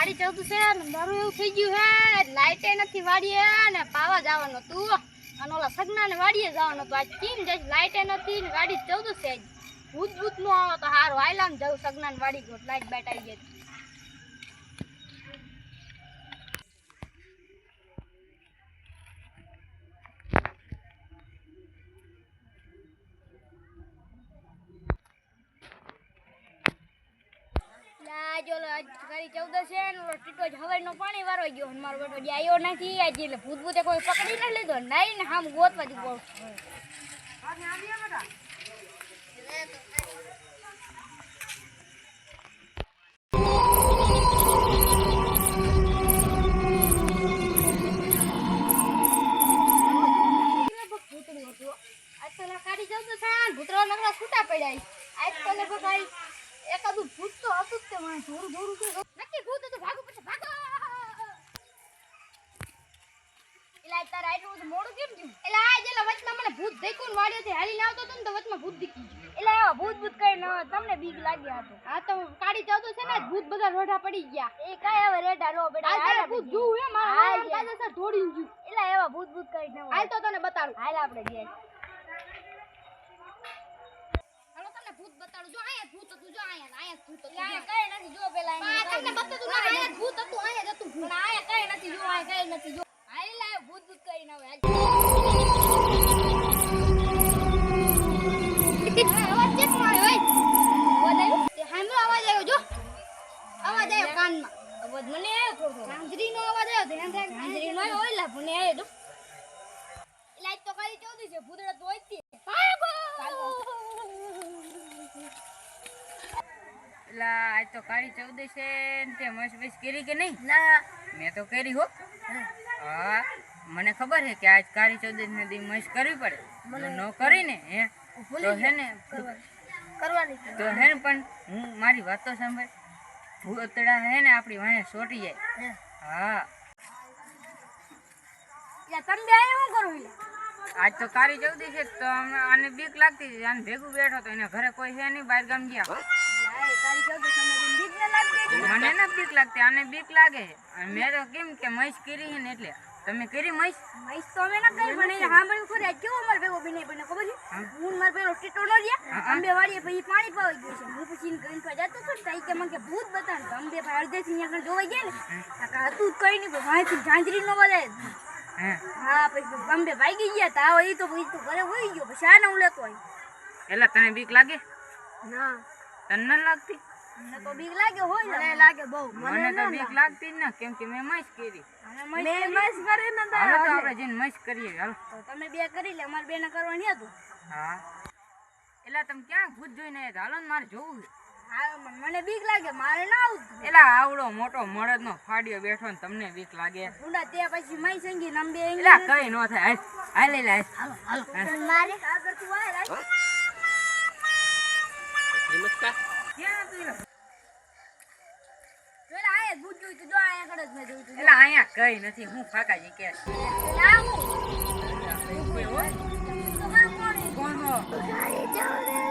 કાળી ચૌદ છે ને મારું એવું થઈ ગયું હે લાઈટે નથી વાડીએ ને પાવા જવાનું તું અને ઓલા સગનાને વાડીએ જવાનું હતું. આજ કેમ જાય લાઈટે નથી ને ગાડી ચૌદ છે. ભૂત ભૂતનું આવે તો હારું. આયલામ જવું સગનાને વાડી ગયો લાઈટ બેટ ગઈ આજ ઓલો પાણી વારો મારો બેટો નથી, આજે એટલે ભૂત કોઈ પકડી લીધો નહીં ને આમ ગોતવા બહુ ભૂતળું હતું આજ તો કાઢી ને નકરા છૂટા પડ્યા આજ તો આ એકાદું ભૂત તો હતું તે મને જોરું જોરું છે નક્કી ભૂત હતું ભાગો પછી ભાગો એલા તારા આટલું બધું મોડું કેમ થયું એલા આ જેલા વચમાં મને ભૂત દેખ્યું ને વાડીએથી હાલીને આવતો તો ને તો વચમાં ભૂત દીખી એલા એવા ભૂત ભૂત કઈ ન તમને બીક લાગી હતો હા તો કાઢી જતો છે ને ભૂત બધા રોઢા પડી ગયા એ કાય હવે રેડા રો બેટા આ ભૂત જોઉં હે મારા કાજે ઢોળી ગયું એલા એવા ભૂત ભૂત કઈ ન હાલ તો તને બતાડું હાલ આપણે જઈએ ભૂત હતું જો અહીંયા અહીંયા ભૂત હતું અહીંયા કઈ નથી જો પેલા અહીંયા તમને બતાડું ના અહીંયા ભૂત હતું અહીંયા જ હતું પણ અહીંયા કઈ નથી જો અહીંયા કઈ નથી જો. હાલ લાય ભૂત ભૂત કઈ ન હોય અવાજ ચેક મારે હોય અવાજ આવ્યો? તે હામલો અવાજ આવ્યો જો. અવાજ આવ્યો કાનમાં. અવાજ મને આવ્યો થોડો ઝાંઝરીનો અવાજ આવ્યો ધ્યાન રાખ ઝાંઝરીનો આવ્યો ઓલા મને આવ્યો લાઈટ તો કાલી ચૌદી છે ભૂતડા તો હોય જ તે. એટલે આજ તો કાળી ચૌદ છે તે મસ્ત કરી કે નહીં? ના. મેં તો કરી હો. હા મને ખબર છે કે આજ કાળી ચૌદ ને દી મસ્ત કરવી પડે. ન કરીને હે? તો હે ને કરવાની તો હે ને પણ હું મારી વાત તો સાંભળ ભૂતડા હે ને આપણી વાંહે સોટી જાય. હા. તમે બે શું કરું આજ તો કાળી ચૌદી છે તો આને બીક લાગતી હતી. આને ભેગું બેઠો તો એને ઘરે કોઈ છે નહીં બહાર ગામ ગયા. મને ના બીક લાગતી આને બીક લાગે. મેં તો કેમ કે મહીસ કરી છે ને એટલે. તમે કરી મહીસ મહેશ તો અમે ના કરી પણ એને સાંભળ્યું ખરી કેવો અમારે ભેગો બને બને ખબર છે? હું. ને પેલો ટીટો નો હા. અંબે વાળીએ પછી પાણી પાવી ગયું છે. હું પછી કરીને પા જતો હતો તાઈ કે મને ભૂત બતાડ તો અંબે ભાઈ અડધેથી અહીંયા આગળ જોવાઈ ગયા ને કાકા હતું કઈ નહીં પણ ઝાંઝરી નો બજાય હા. પછી અંબે ભાગી ગયા તા એ તો પછી તો ઘરે હોઈ ગયો પછી આને હું લેતો આવી એટલે તને બીક લાગે? ના. તને લાગતી? મને તો બીક લાગે હોય મને લાગે બહુ. મને તો બીક લાગતી જ કેમ કે મેં મહીસ કરી. મેં મસ્ત કરી ને હાલો તો આપણે જઈને મહીસ કરીએ. હાલો. તો તમે બે કરી લે અમારે બેને કરવાની હતું. હા. એટલે તમે ક્યાં ભૂત જોઈને આવ્યા હાલો ને મારે જોવું મને બીક લાગે મારે ના આવતું એટલે આવડો મોટો મળદ નો ફાડ્યો બેઠો ને તમને બીક લાગે. ઊંડા તે પછી માઈ સંગી નંબે કઈ નો થાય. હાલ હાલ લે હાલ. હાલો હાલો. મારે આગળ તું આય તું એટલે અહીંયા કઈ નથી. હું કે કોણ હો? ગાડી ચાલે